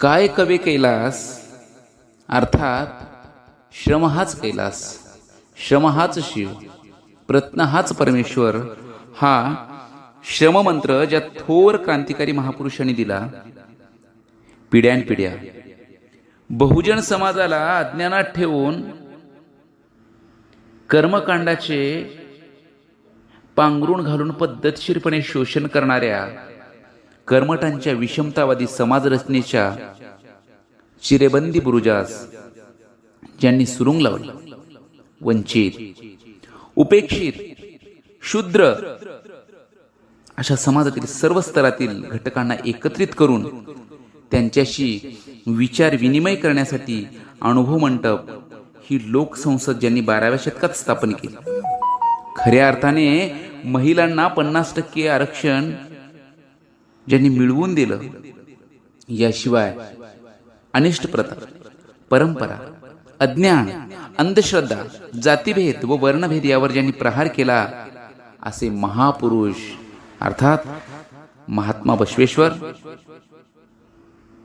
काय कवी कैलास? अर्थात श्रम हाच कैलास. श्रम हाच शिव. प्रत्न हाच परमेश्वर. हा श्रममंत्र ज्या थोर क्रांतिकारी महापुरुषांनी दिला. पिढ्यानपिढ्या बहुजन समाजाला अज्ञानात ठेवून कर्मकांडाचे पांघरुण घालून पद्धतशीरपणे शोषण करणाऱ्या कर्मठांच्या विषमतावादी समाजरचनेच्या चिरेबंदी बुरुजास ज्यांनी सुरुंग लावला वंचित उपेक्षित शूद्र अशा समाजातील सर्व स्तरातील घटकांना एकत्रित करून त्यांच्याशी विचार विनिमय करण्यासाठी अनुभव मंडप ही लोकसंसद ज्यांनी बाराव्या शतकात स्थापन केली. खऱ्या अर्थाने महिलांना पन्नास टक्के आरक्षण ज्यांनी मिळवून दिलं याशिवाय अनिष्ट प्रथा परंपरा अज्ञान अंधश्रद्धा जातीभेद व वर्णभेद यावर ज्यांनी प्रहार केला असे महापुरुष अर्थात महात्मा बसवेश्वर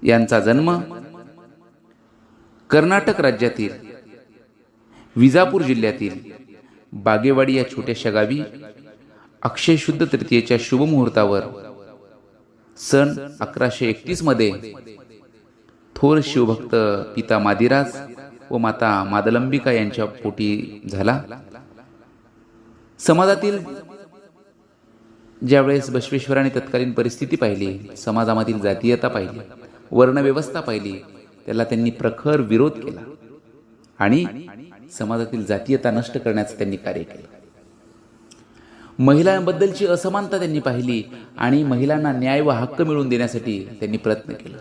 यांचा जन्म कर्नाटक राज्यातील विजापूर जिल्ह्यातील बागेवाडी या छोट्याशा गावी अक्षय शुद्ध तृतीयेच्या शुभमुहूर्तावर सन अकराशे एकतीसमध्ये थोर शिवभक्त पिता मादिराज व माता मादलंबिका यांच्या पोटी झाला. समाजातील ज्यावेळेस बसवेश्वराने तत्कालीन परिस्थिती पाहिली समाजामधील जातीयता पाहिली वर्णव्यवस्था पाहिली त्याला त्यांनी प्रखर विरोध केला आणि समाजातील जातीयता नष्ट करण्याचं त्यांनी कार्य केलं. महिलांबद्दलची असमानता त्यांनी पाहिली आणि महिलांना न्याय व हक्क मिळवून देण्यासाठी त्यांनी प्रयत्न केला.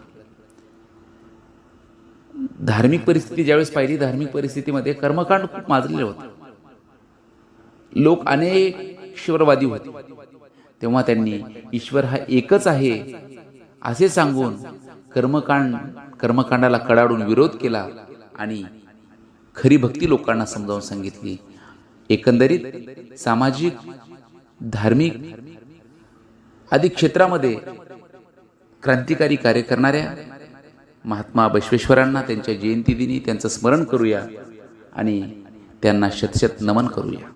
धार्मिक परिस्थिती ज्यावेळेस पाहिली धार्मिक परिस्थितीमध्ये कर्मकांड खूप माजलेले होते. लोक अनेक ईश्वरवादी होते. तेव्हा त्यांनी ईश्वर हा एकच आहे असे सांगून कर्मकांड कर्मकांडाला कडाडून विरोध केला आणि खरी भक्ती लोकांना समजावून सांगितली एकंदरीत सामाजिक धार्मिक आदी क्षेत्रामध्ये क्रांतिकारी कार्य करणाऱ्या महात्मा बसवेश्वरांना त्यांच्या जयंतीदिनी त्यांचं स्मरण करूया आणि त्यांना शतशत नमन करूया.